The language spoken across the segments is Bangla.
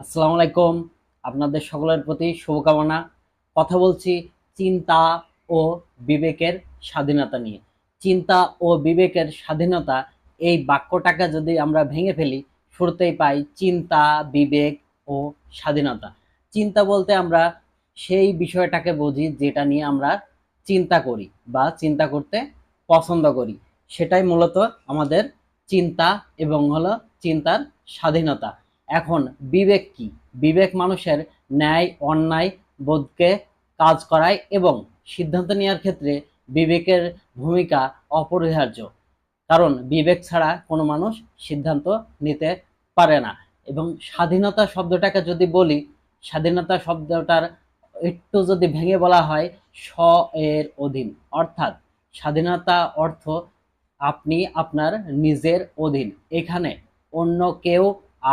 আসসালামু আলাইকুম। আপনাদের সকলের প্রতি শুভকামনা। কথা বলছি চিন্তা ও বিবেকের স্বাধীনতা নিয়ে। চিন্তা ও বিবেকের স্বাধীনতা, এই বাক্যটাকে যদি আমরা ভেঙে ফেলি, শুরুতেই পাই চিন্তা, বিবেক ও স্বাধীনতা। চিন্তা বলতে আমরা সেই বিষয়টাকে বুঝি যেটা নিয়ে আমরা চিন্তা করি বা চিন্তা করতে পছন্দ করি। সেটাই মূলত আমাদের চিন্তা এবং হলো চিন্তার স্বাধীনতা। এখন বিবেক কি? বিবেক মানুষের ন্যায়, অন্যায়, বোধকে কাজ করায় এবং সিদ্ধান্ত নেওয়ার ক্ষেত্রে বিবেকের ভূমিকা অপরিহার্য। কারণ বিবেক ছাড়া কোনো মানুষ সিদ্ধান্ত নিতে পারে না। এবং স্বাধীনতা শব্দটাকে যদি বলি, স্বাধীনতা শব্দটার একটু যদি ভেঙে বলা হয় স্ব এর অধীন। অর্থাৎ স্বাধীনতা অর্থ আপনি আপনার নিজের অধীন। এখানে অন্য কেউ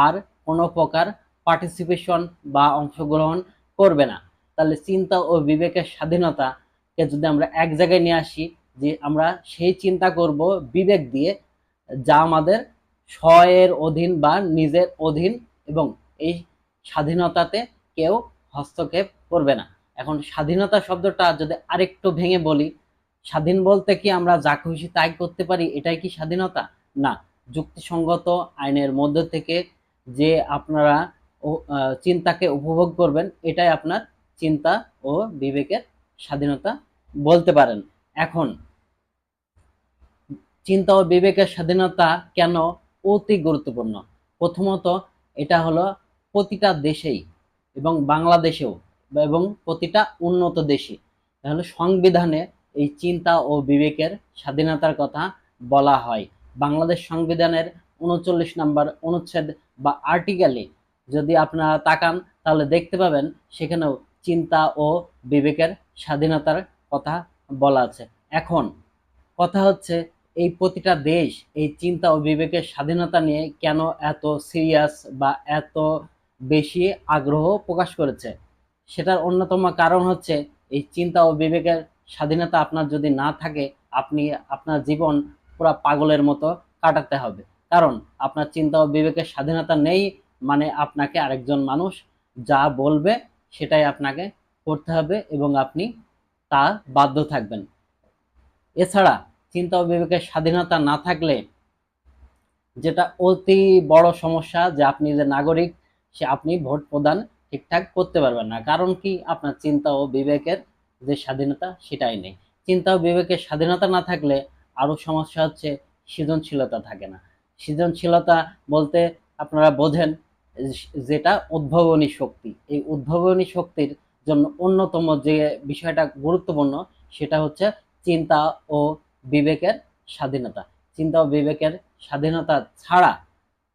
আর কোনো প্রকার পার্টিসিপেশন বা অংশগ্রহণ করবে না। তাহলে চিন্তা ও বিবেকের স্বাধীনতাকে যদি আমরা এক জায়গায় নিয়ে আসি, যে আমরা সেই চিন্তা করব বিবেক দিয়ে, যা আমাদের স্বয়ের অধীন বা নিজের অধীন এবং এই স্বাধীনতাতে কেউ হস্তক্ষেপ করবে না। এখন স্বাধীনতা শব্দটা যদি আরেকটু ভেঙে বলি, স্বাধীন বলতে কি আমরা যা খুশি তাই করতে পারি, এটাই কি স্বাধীনতা? না। যুক্তিসঙ্গত আইনের মধ্য থেকে যে আপনারা চিন্তাকে উপভোগ করবেন, এটাই আপনার চিন্তা ও বিবেকের স্বাধীনতা বলতে পারেন। এখন, চিন্তা ও বিবেকের স্বাধীনতা কেন অতি গুরুত্বপূর্ণ? প্রথমত, এটা হলো প্রতিটা দেশেই এবং বাংলাদেশেও এবং প্রতিটা উন্নত দেশে। তাহলে সংবিধানে এই চিন্তা ও বিবেকের স্বাধীনতার কথা বলা হয়। বাংলাদেশ সংবিধানের উনচল্লিশ নম্বর অনুচ্ছেদ বা আর্টিকেলে যদি আপনারা তাকান, তাহলে দেখতে পাবেন সেখানেও চিন্তা ও বিবেকের স্বাধীনতার কথা বলা আছে। এখন কথা হচ্ছে, এই প্রতিটা দেশ এই চিন্তা ও বিবেকের স্বাধীনতা নিয়ে কেন এত সিরিয়াস বা এত বেশি আগ্রহ প্রকাশ করেছে? সেটার অন্যতম কারণ হচ্ছে, এই চিন্তা ও বিবেকের স্বাধীনতা আপনার যদি না থাকে, আপনি আপনার জীবন পুরো পাগলের মতো কাটাতে হবে। কারণ আপনার চিন্তা ও বিবেকের স্বাধীনতা নেই মানে আপনাকে আরেকজন মানুষ যা বলবে সেটাই আপনাকে করতে হবে এবং আপনি তা বাধ্য থাকবেন। এছাড়া চিন্তা ও বিবেকের স্বাধীনতা না থাকলে যেটা অতি বড় সমস্যা যে আপনি যে নাগরিক, সে আপনি ভোট প্রদান ঠিকঠাক করতে পারবেন না। কারণ কি? আপনার চিন্তা ও বিবেকের যে স্বাধীনতা সেটাই নেই। চিন্তা ও বিবেকের স্বাধীনতা না থাকলে আরও সমস্যা হচ্ছে, সৃজনশীলতা থাকে না। সৃজনশীলতা বলতে আপনারা বোঝেন যেটা উদ্ভাবনী শক্তি। এই উদ্ভাবনী শক্তির জন্য অন্যতম যে বিষয়টা গুরুত্বপূর্ণ সেটা হচ্ছে চিন্তা ও বিবেকের স্বাধীনতা। চিন্তা ও বিবেকের স্বাধীনতা ছাড়া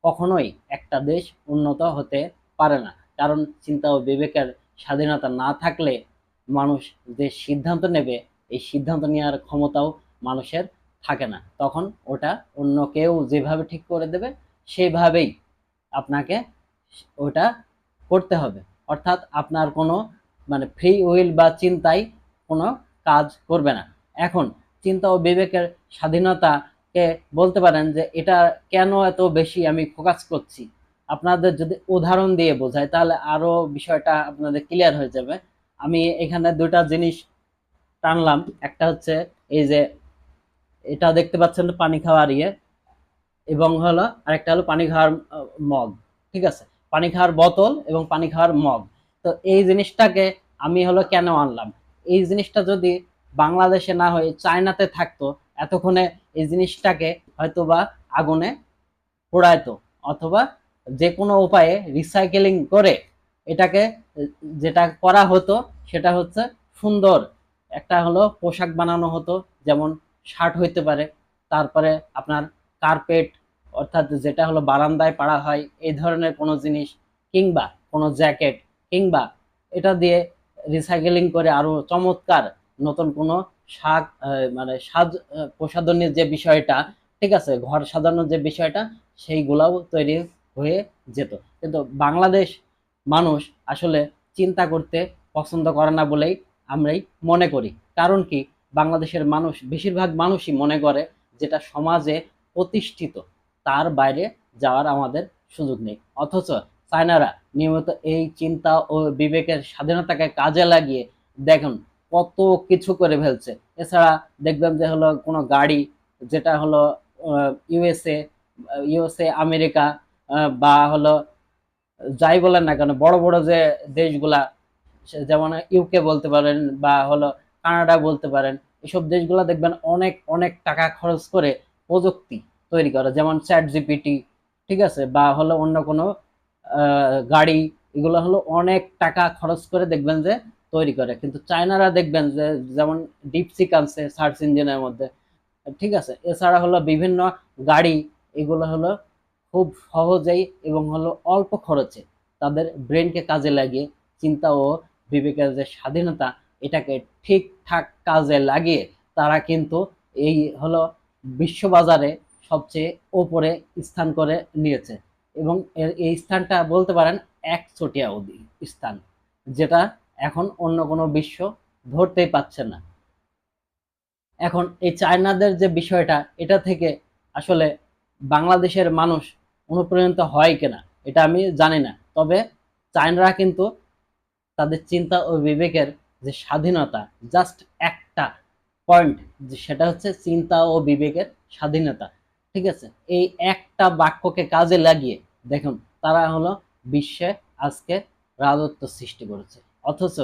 কখনোই একটা দেশ উন্নত হতে পারে না। কারণ চিন্তা ও বিবেকের স্বাধীনতা না থাকলে মানুষ যে সিদ্ধান্ত নেবে, এই সিদ্ধান্ত নেওয়ার ক্ষমতাও মানুষের থাকে না। তখন ওটা অন্য কেউ যেভাবে ঠিক করে দেবে সেইভাবেই আপনাকে ওটা করতে হবে। অর্থাৎ আপনার কোনো মানে ফ্রি উইল বা চিন্তায় কোনো কাজ করবে না। এখন চিন্তা ও বিবেকের স্বাধীনতাকে বলতে পারেন যে, এটা কেন এত বেশি আমি ফোকাস করছি? আপনাদের যদি উদাহরণ দিয়ে বোঝাই তাহলে আরও বিষয়টা আপনাদের ক্লিয়ার হয়ে যাবে। আমি এখানে দুটা জিনিস টানলাম। একটা হচ্ছে এই যে এটা দেখতে পাচ্ছেন পানি খাওয়ার ইয়ে। এবং হলো আরেকটা হলো পানি খাওয়ার মগ, ঠিক আছে? পানি খাওয়ার বোতল এবং পানি খাওয়ার মগ। তো এই জিনিসটাকে আমি হলো কেন আনলাম? এই জিনিসটা যদি বাংলাদেশে না হয়ে, চায়নাতে থাকতো, এতক্ষণে এই জিনিসটাকে হয়তোবা আগুনে পোড়াইতো অথবা যে কোনো উপায়ে রিসাইকেলিং করে এটাকে, যেটা করা হতো, সেটা হচ্ছে সুন্দর একটা হলো পোশাক বানানো হতো, যেমন শার্ট হইতে পারে। তারপরে আপনার কার্পেট অর্থাৎ যেটা হলো বারান্দায় পাড়া হয়, এই ধরনের কোনো জিনিস, কিংবা কোনো জ্যাকেট কিংবা এটা দিয়ে রিসাইকেলিং করে আরও চমৎকার নতুন কোনো শাক মানে সাজ, প্রসাধনের যে বিষয়টা, ঠিক আছে, ঘর সাজানোর যে বিষয়টা, সেইগুলাও তৈরি হয়ে যেত। কিন্তু বাংলাদেশ মানুষ আসলে চিন্তা করতে পছন্দ করে না বলেই আমরাই মনে করি। কারণ কি? বাংলাদেশের মানুষ, বেশিরভাগ মানুষই মনে করে যেটা সমাজে প্রতিষ্ঠিত, তার বাইরে যাওয়ার আমাদের সুযোগ নেই। অথচ চায়নারা নিয়মিত এই চিন্তা ও বিবেকের স্বাধীনতাকে কাজে লাগিয়ে দেখুন কত কিছু করে ফেলছে। এছাড়া দেখবেন যে হলো কোনো গাড়ি যেটা হলো ইউএসএ ইউএসএ আমেরিকা বা হলো যাই বলেন না কেন, বড় বড় যে দেশগুলা যেমন ইউকে বলতে পারেন বা হলো কানাডা বলতে পারেন, এসব দেশগুলা দেখবেন অনেক অনেক টাকা খরচ করে প্রযুক্তি তৈরি করে, যেমন চ্যাট জিপিটি ঠিক আছে? বা হলো অন্য কোনো গাড়ি, এগুলো হলো অনেক টাকা খরচ করে দেখবেন যে তৈরি করে। কিন্তু চায়নারা দেখবেন যে, যেমন ডিপসিক আনছে সার্চ ইঞ্জিনের মধ্যে, ঠিক আছে? এছাড়া হলো বিভিন্ন গাড়ি, এগুলো হলো খুব সহজেই এবং হলো অল্প খরচে তাদের ব্রেনকে কাজে লাগিয়ে চিন্তা ও বিবেকের যে স্বাধীনতা এটাকে ঠিকঠাক কাজে লাগিয়ে তারা কিন্তু এই হলো বিশ্ববাজারে সবচেয়ে ওপরে স্থান করে নিয়েছে। এবং এই স্থানটা বলতে পারেন এক অধি- স্থান, যেটা এখন অন্য কোনো বিশ্ব ধরতেই পাচ্ছে না। এখন এই চায়নাদের যে বিষয়টা, এটা থেকে আসলে বাংলাদেশের মানুষ অনুপ্রাণিত হয় কিনা, এটা আমি জানি না। তবে চায়নারা কিন্তু তাদের চিন্তা ও বিবেকের যে স্বাধীনতা জাস্ট একটা পয়েন্ট সেটা হচ্ছে চিন্তা ও বিবেকের স্বাধীনতা। ঠিক আছে? এই একটা বাক্যকে কাজে লাগিয়ে দেখুন, তারা হলো বিশ্বে আজকে রাজত্ব সৃষ্টি করেছে। অথচ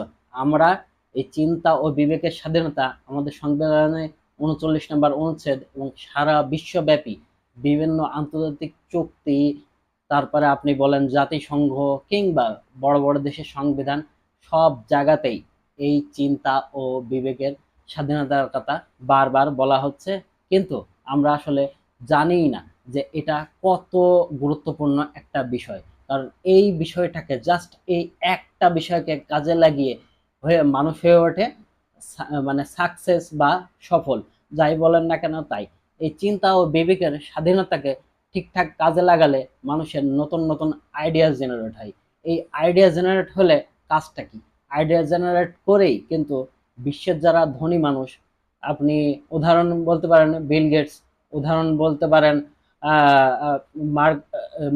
আমরা এই চিন্তা ও বিবেকের স্বাধীনতা আমাদের সংবিধানে উনচল্লিশ নম্বর অনুচ্ছেদ এবং সারা বিশ্বব্যাপী বিভিন্ন আন্তর্জাতিক চুক্তি, তারপরে আপনি বলেন জাতিসংঘ কিংবা বড় বড় দেশের সংবিধান, সব জায়গাতেই এই চিন্তা ও বিবেকের স্বাধীনতার কথা বারবার বলা হচ্ছে। কিন্তু আমরা আসলে জানিই না যে এটা কত গুরুত্বপূর্ণ একটা বিষয়। কারণ এই বিষয়টাকে জাস্ট এই একটা বিষয়কে কাজে লাগিয়ে হয়ে মানুষ হয়ে ওঠে মানে সাকসেস বা সফল। যাই বলেন না কেন তাই। এই চিন্তা ও বিবেকের স্বাধীনতাকে ঠিকঠাক কাজে লাগালে মানুষের নতুন নতুন আইডিয়া জেনারেট হয়। এই আইডিয়া জেনারেট হলে কাজটা কি? আইডিয়া জেনারেট করেই কিন্তু বিশ্বের যারা ধনী মানুষ, আপনি উদাহরণ বলতে পারেন বিল গেটস উদাহরণ বলতে পারেন মার্ক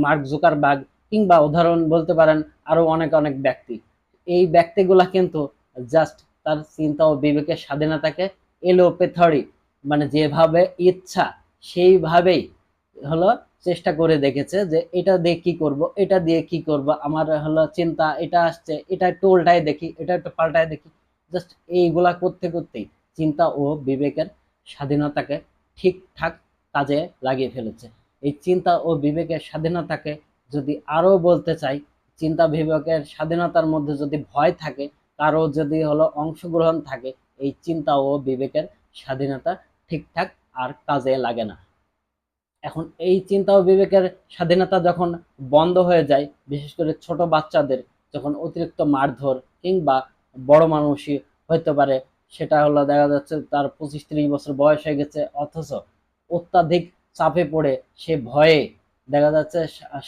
মার্ক জুকারবার্গ কিংবা উদাহরণ বলতে পারেন আরও অনেক অনেক ব্যক্তি। এই ব্যক্তিগুলা কিন্তু জাস্ট তার চিন্তা ও বিবেকের স্বাধীনতাকে এলোপেথরি মানে যেভাবে ইচ্ছা সেইভাবেই হলো চেষ্টা করে দেখেছে যে এটা দিয়ে কি করব, এটা দিয়ে কি করব, আমার হলো চিন্তা, এটা আসছে, এটা একটু উল্টায় দেখি, এটা একটু পাল্টায় দেখি। জাস্ট এইগুলা করতে করতেই চিন্তা ও বিবেকের স্বাধীনতাকে ঠিকঠাক কাজে লাগিয়ে ফেলেছে। এই চিন্তা ও বিবেকের স্বাধীনতাকে যদি আরও বলতে চাই, চিন্তা বিবেকের স্বাধীনতার মধ্যে যদি ভয় থাকে কারও যদি হলো অংশগ্রহণ থাকে, এই চিন্তা ও বিবেকের স্বাধীনতা ঠিকঠাক আর কাজে লাগে না। এখন এই চিন্তা ও বিবেকের স্বাধীনতা যখন বন্ধ হয়ে যায়, বিশেষ করে ছোট বাচ্চাদের যখন অতিরিক্ত মারধর কিংবা বড় মানুষই হইতে পারে, সেটা হলো দেখা যাচ্ছে তার পঁচিশ ত্রিশ বছর বয়স হয়ে গেছে, অথচ অত্যাধিক চাপে পড়ে সে ভয়ে দেখা যাচ্ছে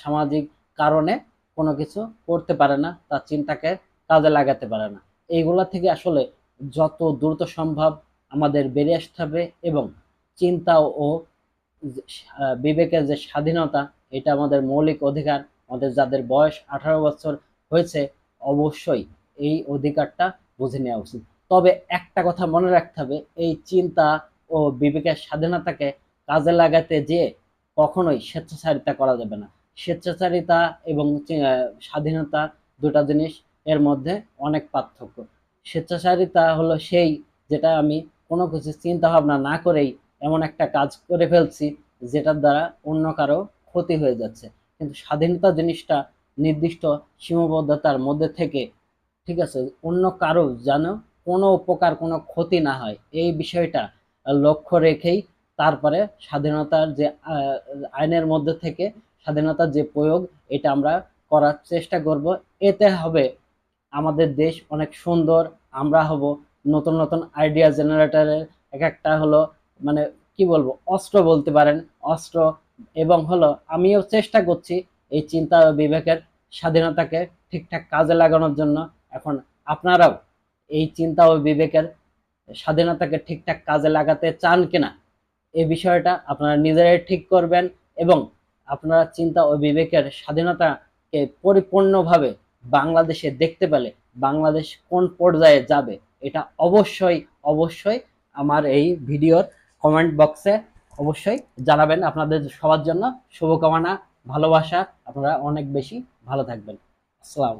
সামাজিক কারণে কোনো কিছু করতে পারে না, তার চিন্তাকে কাজে লাগাতে পারে না। এইগুলা থেকে আসলে যত দ্রুত সম্ভব আমাদের বেরিয়ে আসতে হবে এবং চিন্তা ও বিবেকের যে স্বাধীনতা, এটা আমাদের মৌলিক অধিকার, আমাদের যাদের বয়স আঠারো বছর হয়েছে, অবশ্যই এই অধিকারটা বুঝে নেওয়া উচিত। তবে একটা কথা মনে রাখতে হবে, এই চিন্তা ও বিবেকের স্বাধীনতাকে কাজে লাগাতে যে কখনোই স্বেচ্ছাচারিতা করা যাবে না। স্বেচ্ছাচারিতা এবং স্বাধীনতা দুটা জিনিস এর মধ্যে অনেক পার্থক্য। স্বেচ্ছাচারিতা হলো সেই যেটা আমি কোনো কিছু চিন্তা ভাবনা না করেই এমন একটা কাজ করে ফেলছি যেটার দ্বারা অন্য কারও ক্ষতি হয়ে যাচ্ছে। কিন্তু স্বাধীনতা জিনিসটা নির্দিষ্ট সীমাবদ্ধতার মধ্যে থেকে, ঠিক আছে, অন্য কারও যেন কোনো প্রকার কোনো ক্ষতি না হয়, এই বিষয়টা লক্ষ্য রেখেই তারপরে স্বাধীনতার যে আইনের মধ্যে থেকে স্বাধীনতার যে প্রয়োগ, এটা আমরা করার চেষ্টা করব। এতে হবে আমাদের দেশ অনেক সুন্দর, আমরা হব নতুন নতুন আইডিয়া জেনারেটারের এক একটা হলো মানে কি বলব, অস্ত্র বলতে পারেন, অস্ত্র এবং হলো আমিও চেষ্টা করছি এই চিন্তা ও বিবেকের স্বাধীনতাকে ঠিকঠাক কাজে লাগানোর জন্য। এখন আপনারাও এই চিন্তা ও বিবেকের স্বাধীনতাকে ঠিকঠাক কাজে লাগাতে চান কিনা এই বিষয়টা আপনারা নিজেরাই ঠিক করবেন এবং আপনারা চিন্তা ও বিবেকের স্বাধীনতাকে পরিপূর্ণভাবে বাংলাদেশে দেখতে পেলে বাংলাদেশ কোন পর্যায়ে যাবে, এটা অবশ্যই অবশ্যই আমার এই ভিডিওর কমেন্ট বক্সে অবশ্যই জানাবেন আপনাদের সবার জন্য। শুভকামনা, ভালোবাসা, আপনারা অনেক বেশি ভালো থাকবেন। আসসালাম